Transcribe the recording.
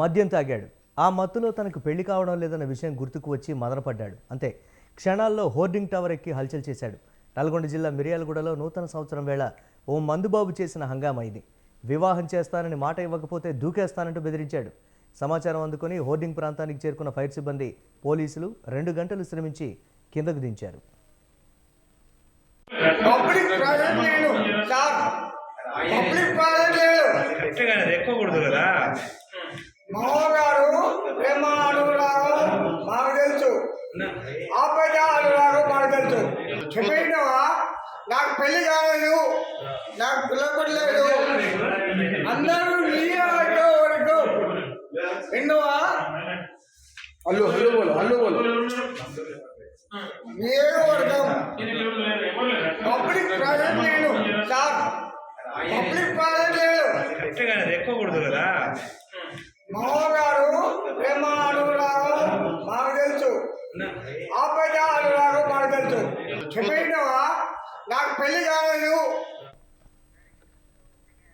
మద్యం తాగాడు. ఆ మత్తులో తనకు పెళ్ళి కావడం లేదన్న విషయం గుర్తుకు వచ్చి మదనపడ్డాడు. అంతే క్షణాల్లో హోర్డింగ్ టవర్ ఎక్కి హల్చల్ చేశాడు. నల్గొండ జిల్లా మిర్యాలగూడలో నూతన సంవత్సరం వేళ ఓ మందుబాబు చేసిన హంగామా ఇది. వివాహం చేస్తానని మాట ఇవ్వకపోతే దూకేస్తానంటూ బెదిరించాడు. సమాచారం అందుకుని హోర్డింగ్ ప్రాంతానికి చేరుకున్న ఫైర్ సిబ్బంది పోలీసులు రెండు గంటలు శ్రమించి కిందకు దించారు. పబ్లిక్ లేదు సార్ పబ్లిక్ ప్రాజెక్ట్ లేదు ఎట్లా అది ఎక్కకూడదు కదా మామగారు ప్రేమ అనురాగం మాకు ఆపేట అనురాగం మాకు తెలుసు చెప్పినవా నాకు పెళ్ళి కాలేదు. నాకు పిల్లపడలేదు అందరూ నీ వరకు వరకు. విన్నవా? హల్లు హల్లు బోలు హల్లు బోలు. నియోజకవర్గం పబ్లిక్ ప్రాజెక్ట్ లేదు సార్. పబ్లిక్ ప్రాజెక్ట్ లేదు ఎక్కకూడదు కదా ఆ పైన అనురాగం మాకు తెలుసు నాకు పెళ్ళి కాలేదు.